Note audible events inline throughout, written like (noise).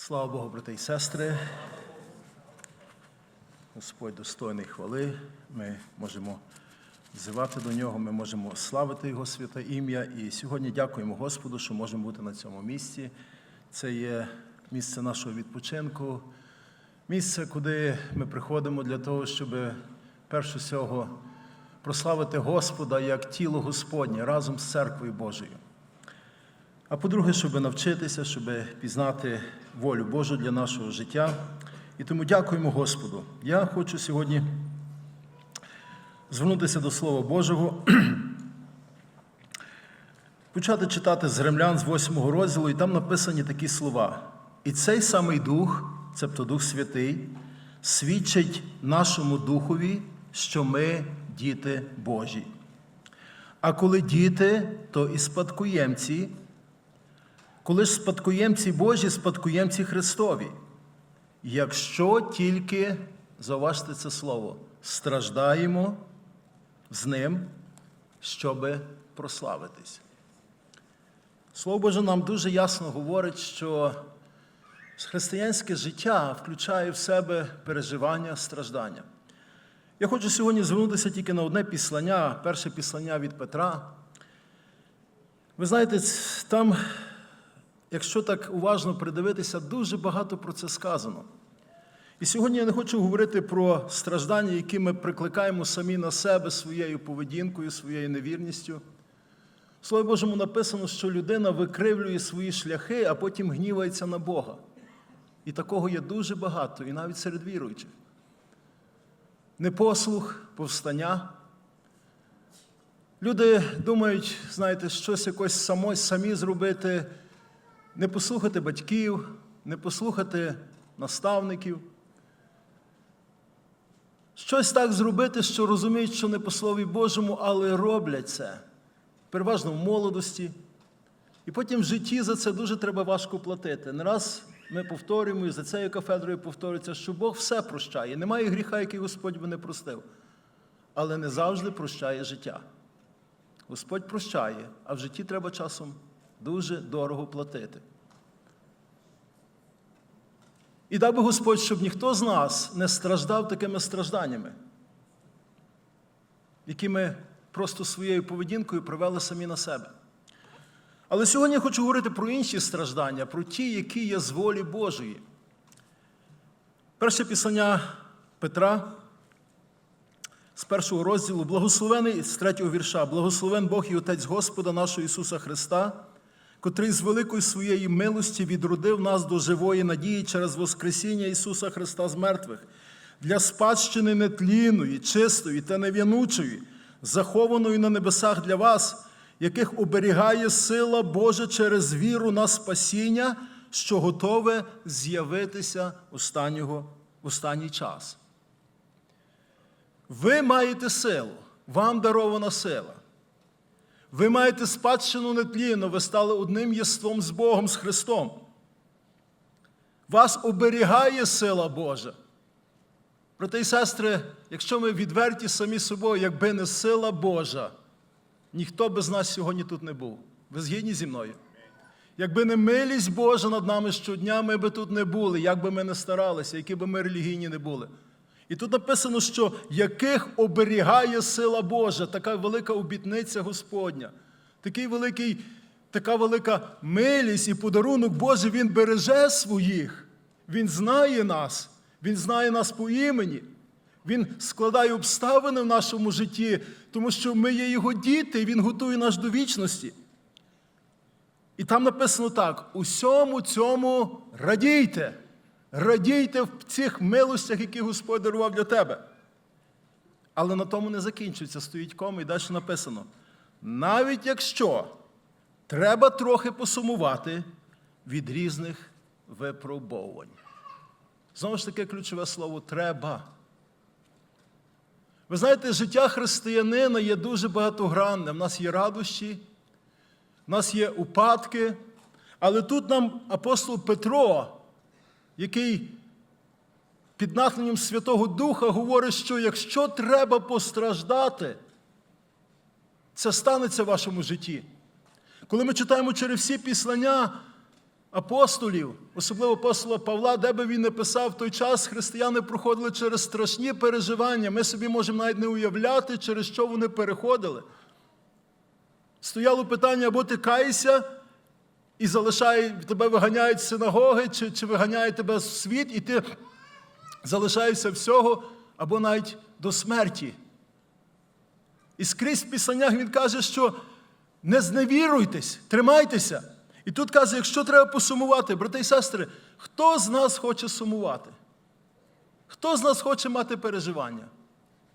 Слава Богу, брати і сестри. Господь достойний хвали. Ми можемо взивати до нього, ми можемо славити Його святе ім'я. І сьогодні дякуємо Господу, що можемо бути на цьому місці. Це є місце нашого відпочинку, місце, куди ми приходимо для того, щоб перше всього прославити Господа як тіло Господнє разом з церквою Божою. А по-друге, щоб навчитися, щоб пізнати волю Божу для нашого життя. І тому дякуємо Господу. Я хочу сьогодні звернутися до Слова Божого, (clears throat) почати читати з Римлян з 8 розділу, і там написані такі слова. І цей самий Дух, цебто Дух Святий, свідчить нашому Духові, що ми діти Божі. А коли діти, то і спадкоємці. Коли ж спадкоємці Божі, спадкоємці Христові, якщо тільки, зауважте це слово, страждаємо з ним, щоби прославитись. Слово Боже нам дуже ясно говорить, що християнське життя включає в себе переживання, страждання. Я хочу сьогодні звернутися тільки на одне післання, перше післання від Петра. Ви знаєте, там якщо так уважно придивитися, дуже багато про це сказано. І сьогодні я не хочу говорити про страждання, які ми прикликаємо самі на себе своєю поведінкою, своєю невірністю. В Слові Божому написано, що людина викривлює свої шляхи, а потім гнівається на Бога. І такого є дуже багато, і навіть серед віруючих. Непослух, повстання. Люди думають, знаєте, щось якось само, самі зробити, не послухати батьків, не послухати наставників. Щось так зробити, що розуміють, що не по Слові Божому, але роблять це. Переважно в молодості. І потім в житті за це дуже треба важко платити. Не раз ми повторюємо, і за цією кафедрою повторюється, що Бог все прощає. Немає гріха, який Господь би не простив. Але не завжди прощає життя. Господь прощає, а в житті треба часом дуже дорого платити. І дав би Господь, щоб ніхто з нас не страждав такими стражданнями, які ми просто своєю поведінкою привели самі на себе. Але сьогодні я хочу говорити про інші страждання, про ті, які є з волі Божої. Перше писання Петра з першого розділу, благословений з третього вірша, благословен Бог і Отець Господа нашого Ісуса Христа, котрий з великої своєї милості відродив нас до живої надії через Воскресіння Ісуса Христа з мертвих, для спадщини нетлінної, чистої та нев'янучої, захованої на небесах для вас, яких оберігає сила Божа через віру на спасіння, що готове з'явитися останнього, останній час. Ви маєте силу, вам дарована сила. Ви маєте спадщину нетлінну, ви стали одним єством з Богом, з Христом. Вас оберігає сила Божа. Брати і сестри, якщо ми відверті самі собою, якби не сила Божа, ніхто би з нас сьогодні тут не був. Ви згідні зі мною? Якби не милість Божа над нами щодня, ми би тут не були, як би ми не старалися, які би ми релігійні не були. І тут написано, що яких оберігає сила Божа, така велика обітниця Господня, такий великий, така велика милість і подарунок Божий, Він береже своїх, Він знає нас, Він знає нас по імені. Він складає обставини в нашому житті, тому що ми є Його діти, і Він готує нас до вічності. І там написано так: усьому цьому радійте. Радійте в цих милостях, які Господь дарував для тебе. Але на тому не закінчується, стоїть кома і далі написано: навіть якщо треба трохи посумувати від різних випробовувань. Знову ж таки, ключове слово треба. Ви знаєте, життя християнина є дуже багатогранне. В нас є радощі, в нас є упадки, але тут нам апостол Петро який під натхненням Святого Духа говорить, що якщо треба постраждати, це станеться в вашому житті. Коли ми читаємо через всі післання, апостолів, особливо апостола Павла, де би він не писав в той час, християни проходили через страшні переживання. Ми собі можемо навіть не уявляти, через що вони переходили. Стояло питання, або ти каєшся і залишає, тебе виганяють з синагоги, чи, чи виганяють тебе в світ, і ти залишаєшся всього, або навіть до смерті. І скрізь в писаннях він каже, що не зневіруйтесь, тримайтеся. І тут каже, якщо треба посумувати, брати і сестри, хто з нас хоче сумувати? Хто з нас хоче мати переживання?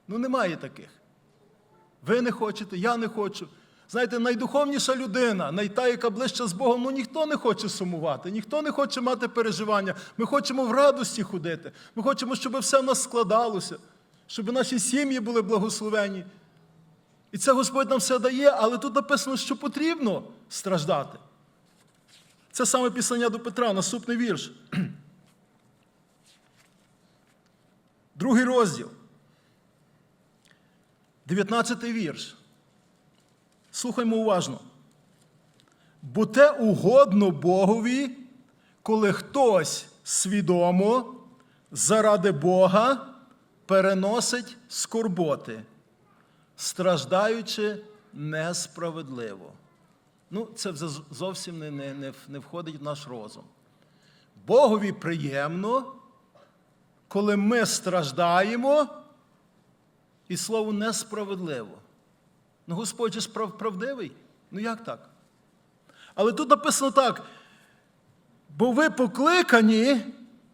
Ну, немає таких. Ви не хочете, я не хочу. Знаєте, найдуховніша людина, найта, яка ближче з Богом, ну ніхто не хоче сумувати, ніхто не хоче мати переживання. Ми хочемо в радості ходити. Ми хочемо, щоб все в нас складалося, щоб наші сім'ї були благословені. І це Господь нам все дає, але тут написано, що потрібно страждати. Це саме післання до Петра, наступний вірш. Другий розділ. 19 вірш. Слухаймо уважно. Бо те угодно Богові, коли хтось свідомо заради Бога переносить скорботи, страждаючи несправедливо. Ну, це зовсім не, не, не входить в наш розум. Богові приємно, коли ми страждаємо, і слово несправедливо. Ну, Господь же ж прав, правдивий. Ну як так? Але тут написано так. Бо ви покликані,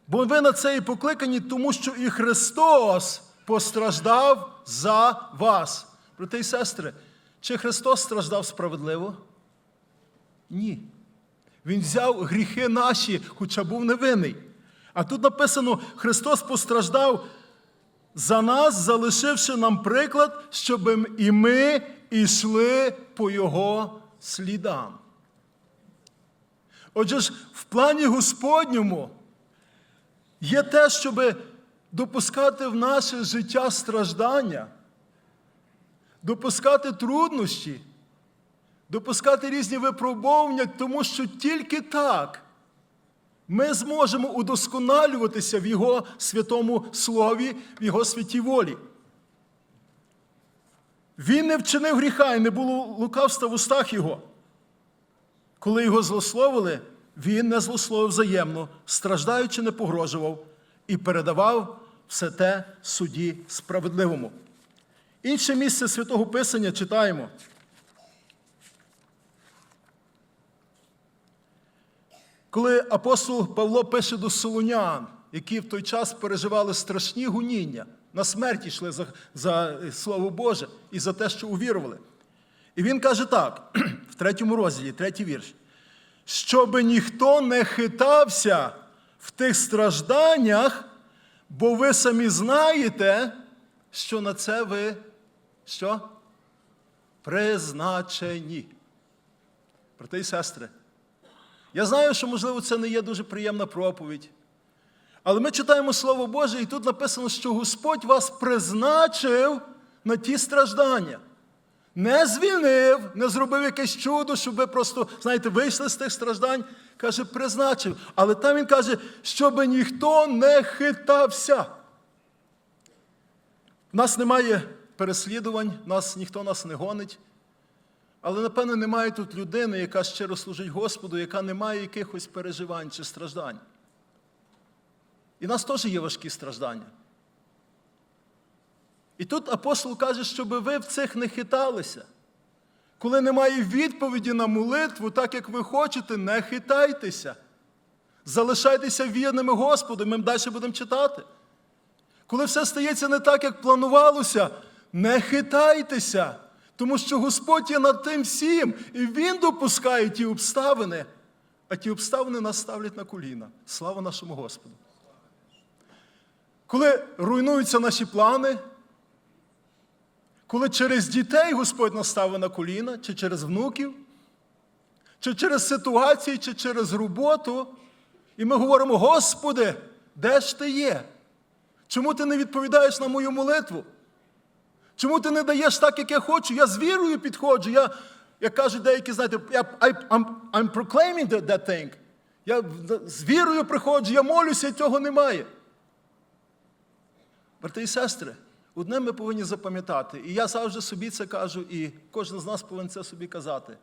бо ви на це і покликані, тому що і Христос постраждав за вас. Брати і сестри, чи Христос страждав справедливо? Ні. Він взяв гріхи наші, хоча був невинний. А тут написано: Христос постраждав за нас, залишивши нам приклад, щоб і ми йшли по Його слідам. Отже ж, в плані Господньому є те, щоб допускати в наше життя страждання, допускати труднощі, допускати різні випробовування, тому що тільки так ми зможемо удосконалюватися в Його святому Слові, в Його святій волі. Він не вчинив гріха і не було лукавства в устах Його. Коли його злословили, він не злословив взаємно, страждаючи, не погрожував і передавав все те суді справедливому. Інше місце святого Писання читаємо. Коли апостол Павло пише до Солунян, які в той час переживали страшні гоніння, на смерть йшли за, за Слово Боже і за те, що увірували. І він каже так, (clears throat) в третьому розділі, третій вірш, щоби ніхто не хитався в тих стражданнях, бо ви самі знаєте, що на це ви що? Призначені. Брати і сестри. Я знаю, що, можливо, це не є дуже приємна проповідь. Але ми читаємо Слово Боже, і тут написано, що Господь вас призначив на ті страждання. Не звільнив, не зробив якесь чудо, щоб ви просто, знаєте, вийшли з тих страждань. Каже, призначив. Але там він каже, щоб ніхто не хитався. У нас немає переслідувань, нас, ніхто нас не гонить. Але, напевно, немає тут людини, яка щиро служить Господу, яка не має якихось переживань чи страждань. І в нас теж є важкі страждання. І тут апостол каже, щоб ви в цих не хиталися. Коли немає відповіді на молитву, так як ви хочете, не хитайтеся. Залишайтеся вірними Господу, ми далі будемо читати. Коли все стається не так, як планувалося, не хитайтеся, тому що Господь є над тим всім, і Він допускає ті обставини, а ті обставини нас ставлять на коліна. Слава нашому Господу. Коли руйнуються наші плани, коли через дітей Господь нас ставить на коліна, чи через внуків, чи через ситуації, чи через роботу, і ми говоримо: Господи, де ж ти є? Чому ти не відповідаєш на мою молитву? Чому ти не даєш так, як я хочу? Я з вірою підходжу. Я, як кажуть деякі, знаєте, я, I, I'm, I'm proclaiming that, that thing. Я з вірою приходжу, я молюся, і цього немає. Брати і сестри, одне ми повинні запам'ятати, і я завжди собі це кажу, і кожен з нас повинен це собі казати.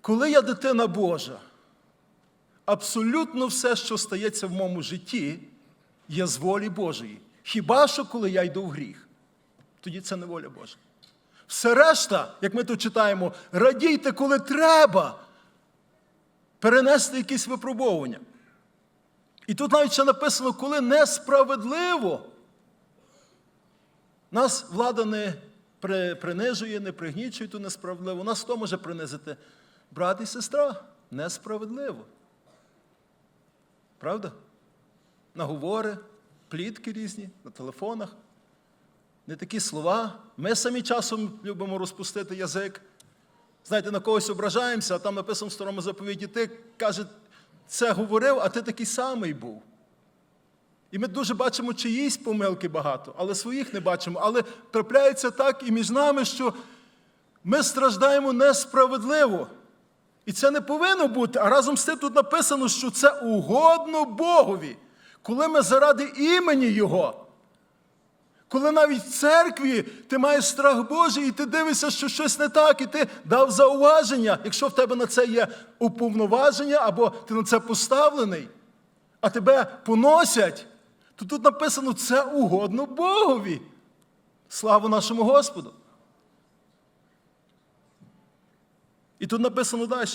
Коли я дитина Божа, абсолютно все, що стається в моєму житті, є з волі Божої. Хіба що коли я йду в гріх, тоді це не воля Божа. Все решта, як ми тут читаємо, радійте, коли треба перенести якісь випробовування. І тут навіть ще написано, коли несправедливо. Нас влада не принижує, не пригнічує ту несправедливо. Нас хто може принизити? Брат і сестра. Несправедливо. Правда? Наговори, плітки різні на телефонах. Не такі слова. Ми самі часом любимо розпустити язик. Знаєте, на когось ображаємося, а там написано в старому заповіді, ти каже, це говорив, а ти такий самий був. І ми дуже бачимо чиїсь помилки багато, але своїх не бачимо. Але трапляється так і між нами, що ми страждаємо несправедливо. І це не повинно бути. А разом з тим тут написано, що це угодно Богові, коли ми заради імені Його. Коли навіть в церкві ти маєш страх Божий, і ти дивишся, що щось не так, і ти дав зауваження, якщо в тебе на це є уповноваження, або ти на це поставлений, а тебе поносять, то тут написано це угодно Богові. Слава нашому Господу. І тут написано далі.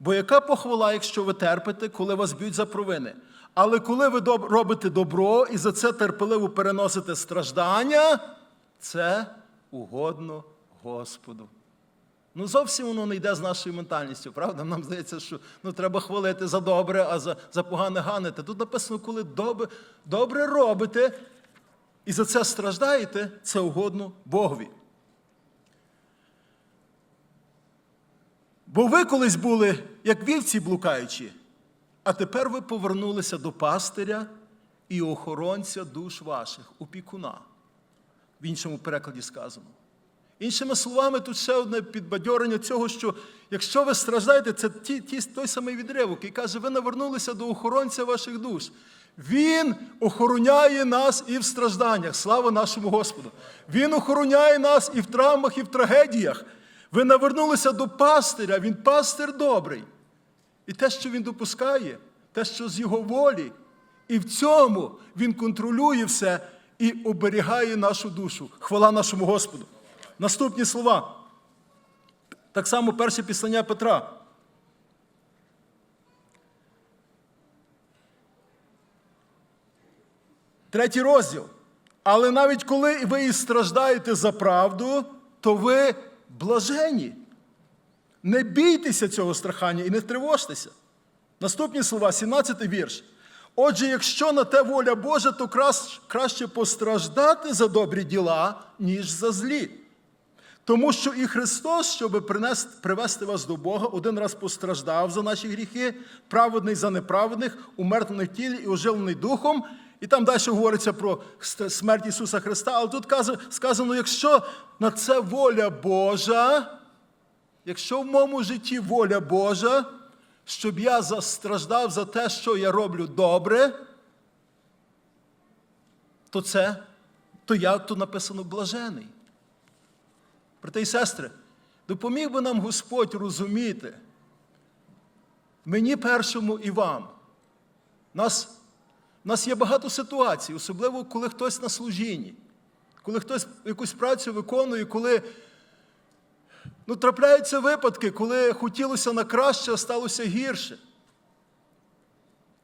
Бо яка похвала, якщо ви терпите, коли вас б'ють за провини? Але коли ви робите добро і за це терпеливо переносите страждання, це угодно Господу. Ну, зовсім воно не йде з нашою ментальністю, правда? Нам здається, що ну, треба хвалити за добре, а за, за погане ганити. Тут написано, коли добре, добре робите і за це страждаєте, це угодно Богові. Бо ви колись були, як вівці блукаючі, а тепер ви повернулися до пастиря і охоронця душ ваших, опікуна. В іншому перекладі сказано. Іншими словами, тут ще одне підбадьорення цього, що якщо ви страждаєте, це ті, ті, той самий відривок, який каже, ви навернулися до охоронця ваших душ. Він охороняє нас і в стражданнях. Слава нашому Господу! Він охороняє нас і в травмах, і в трагедіях. Ви навернулися до пастиря, він пастир добрий. І те, що він допускає, те, що з його волі, і в цьому він контролює все і оберігає нашу душу. Хвала нашому Господу. Наступні слова. Так само перше післання Петра. Третій розділ. Але навіть коли ви і страждаєте за правду, то ви блажені. Не бійтеся цього страхання і не тривожтеся. Наступні слова, 17 вірш. Отже, якщо на те воля Божа, то краще постраждати за добрі діла, ніж за злі. Тому що і Христос, щоб привести вас до Бога, один раз постраждав за наші гріхи, праведний за неправедних, умертвений в тілі і оживлений духом. І там далі говориться про смерть Ісуса Христа. Але тут сказано, якщо на це воля Божа, якщо в моєму житті воля Божа, щоб я застраждав за те, що я роблю добре, то це, то я тут написано блажений. Брати і сестри, допоміг би нам Господь розуміти, мені першому і вам. Нас, нас є багато ситуацій, особливо коли хтось на служінні, коли хтось якусь працю виконує, коли ну, трапляються випадки, коли хотілося на краще, а сталося гірше.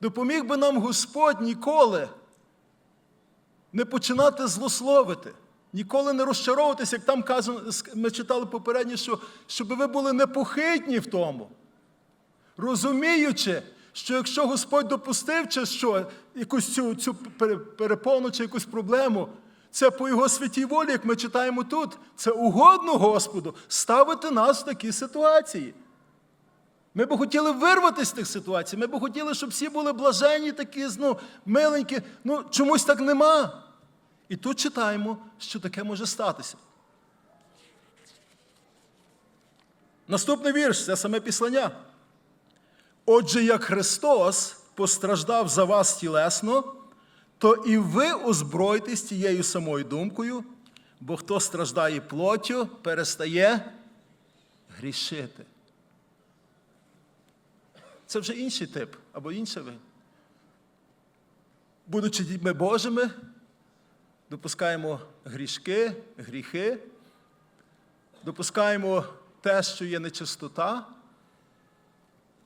Допоміг би нам Господь ніколи не починати злословити, ніколи не розчаровуватися, як там ми читали попередньо, що щоб ви були непохитні в тому, розуміючи, що якщо Господь допустив чи що, якусь цю, цю перепону чи якусь проблему, це по Його святій волі, як ми читаємо тут, це угодно Господу ставити нас в такі ситуації. Ми б хотіли вирватися з тих ситуацій. Ми б хотіли, щоб всі були блаженні, такі, ну, миленькі. Ну, чомусь так нема. І тут читаємо, що таке може статися. Наступний вірш це саме післання. Отже, як Христос постраждав за вас тілесно, то і ви озбройтесь тією самою думкою, бо хто страждає плоттю, перестає грішити. Це вже інший тип або інше ви. Будучи дітьми Божими, допускаємо грішки, гріхи, допускаємо те, що є нечистота,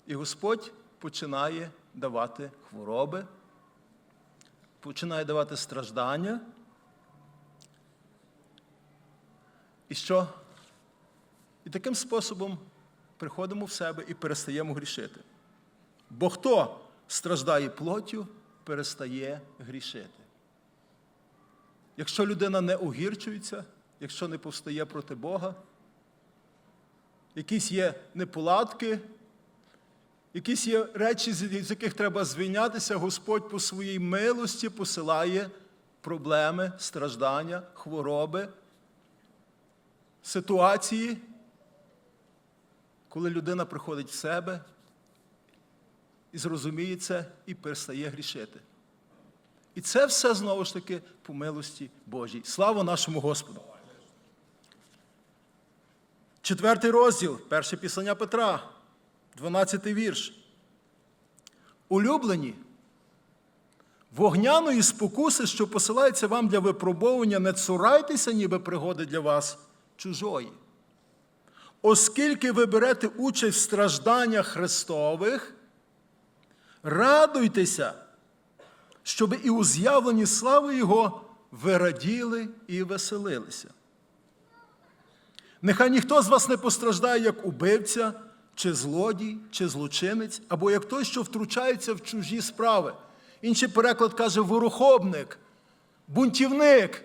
і Господь починає давати хвороби, починає давати страждання. І що? І таким способом приходимо в себе і перестаємо грішити. Бо хто страждає плоттю, перестає грішити. Якщо людина не огірчується, якщо не повстає проти Бога, якісь є неполадки, якісь є речі, з яких треба звільнятися, Господь по своїй милості посилає проблеми, страждання, хвороби, ситуації, коли людина приходить в себе і зрозуміє це і перестає грішити. І це все знову ж таки по милості Божій. Слава нашому Господу! Четвертий розділ, перше післання Петра, 12 вірш. Улюблені, вогняної спокуси, що посилається вам для випробовування, не цурайтеся, ніби пригоди для вас чужої. Оскільки ви берете участь в стражданнях Христових, радуйтеся, щоб і у з'явленні слави Його ви раділи і веселилися. Нехай ніхто з вас не постраждає як убивця, чи злодій, чи злочинець, або як той, що втручається в чужі справи. Інший переклад каже ворохобник, бунтівник.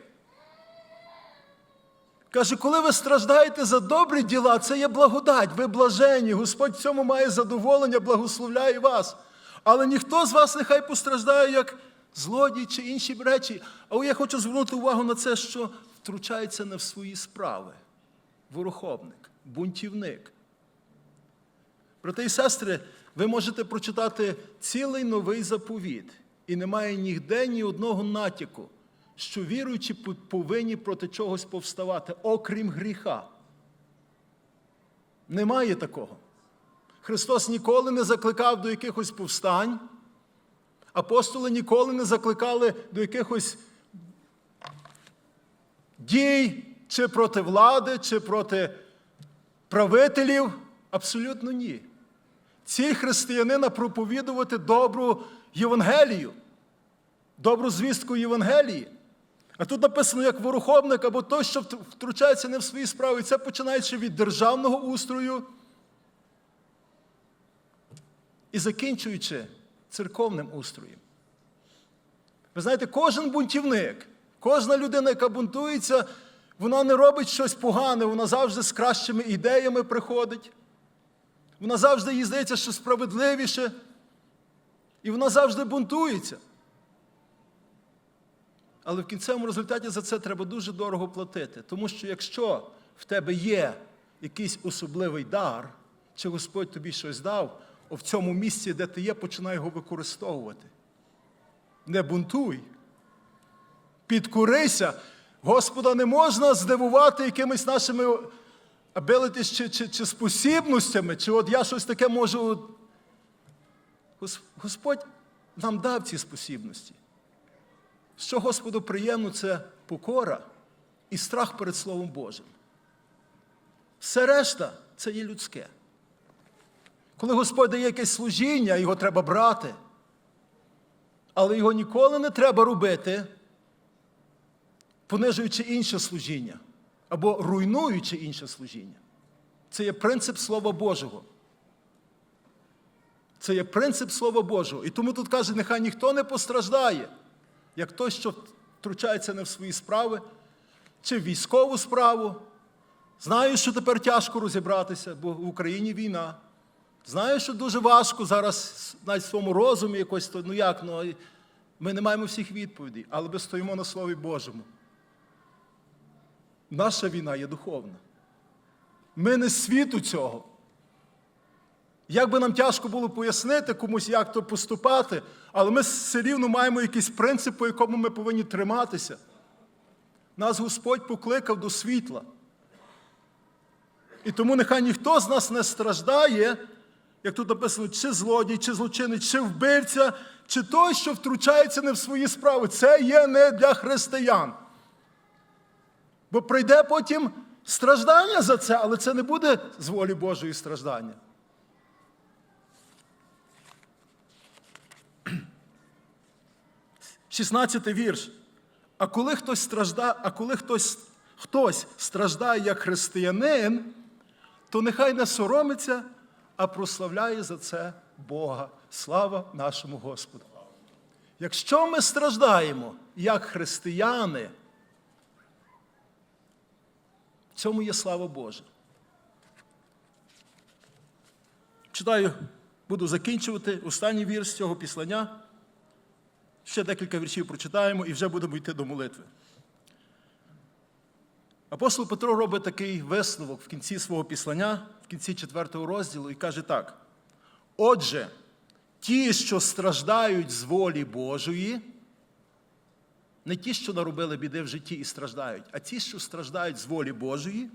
Каже, коли ви страждаєте за добрі діла, це є благодать, ви блажені. Господь в цьому має задоволення, благословляє вас. Але ніхто з вас нехай постраждає як злодій чи інші речі. Але я хочу звернути увагу на це, що втручається не в свої справи. Ворохобник, бунтівник. Брати і сестри, ви можете прочитати цілий новий заповіт, і немає ніде ні одного натяку, що віруючі повинні проти чогось повставати, окрім гріха. Немає такого. Христос ніколи не закликав до якихось повстань, апостоли ніколи не закликали до якихось дій чи проти влади, чи проти правителів. Абсолютно ні. Ціль християнина проповідувати добру Євангелію, добру звістку Євангелії. А тут написано як ворохобник або той, що втручається не в свої справи. І це починаючи від державного устрою і закінчуючи церковним устроєм. Ви знаєте, кожен бунтівник, кожна людина, яка бунтується, вона не робить щось погане, вона завжди з кращими ідеями приходить. Вона завжди їй здається, що справедливіше. І вона завжди бунтується. Але в кінцевому результаті за це треба дуже дорого платити. Тому що якщо в тебе є якийсь особливий дар, чи Господь тобі щось дав, в цьому місці, де ти є, починай його використовувати. Не бунтуй. Підкурися. Господа не можна здивувати якимись нашими abilities чи, чи, чи спосібностями, чи от я щось таке можу. Господь нам дав ці спосібності. Що Господу приємно, це покора і страх перед Словом Божим. Все решта це є людське. Коли Господь дає якесь служіння, його треба брати. Але його ніколи не треба робити, понижуючи інше служіння або руйнуючи інше служіння. Це є принцип Слова Божого. Це є принцип Слова Божого. І тому тут каже, нехай ніхто не постраждає, як той, що втручається не в свої справи, чи в військову справу. Знаю, що тепер тяжко розібратися, бо в Україні війна. Знаю, що дуже важко зараз навіть в своєму розумі якось, ну як, ну, ми не маємо всіх відповідей, але ми стоїмо на Слові Божому. Наша війна є духовна. Ми не світу цього. Як би нам тяжко було пояснити комусь, як то поступати, але ми все рівно маємо якийсь принцип, по якому ми повинні триматися. Нас Господь покликав до світла. І тому нехай ніхто з нас не страждає, як тут написано, чи злодій, чи злочинець, чи вбивця, чи той, що втручається не в свої справи. Це є не для християн. Бо прийде потім страждання за це, але це не буде з волі Божої страждання. (clears throat) Шістнадцятий вірш. А коли хтось страждає, а коли хтось, хтось страждає як християнин, то нехай не соромиться, а прославляє за це Бога. Слава нашому Господу. Якщо ми страждаємо як християни, цьому є слава Божа. Читаю, буду закінчувати останній вірш цього післання. Ще декілька віршів прочитаємо і вже будемо йти до молитви. Апостол Петро робить такий висновок в кінці свого післання, в кінці четвертого розділу, і каже так: Отже, ті, що страждають з волі Божої, не ті, що наробили біди в житті і страждають, а ті, що страждають з волі Божої,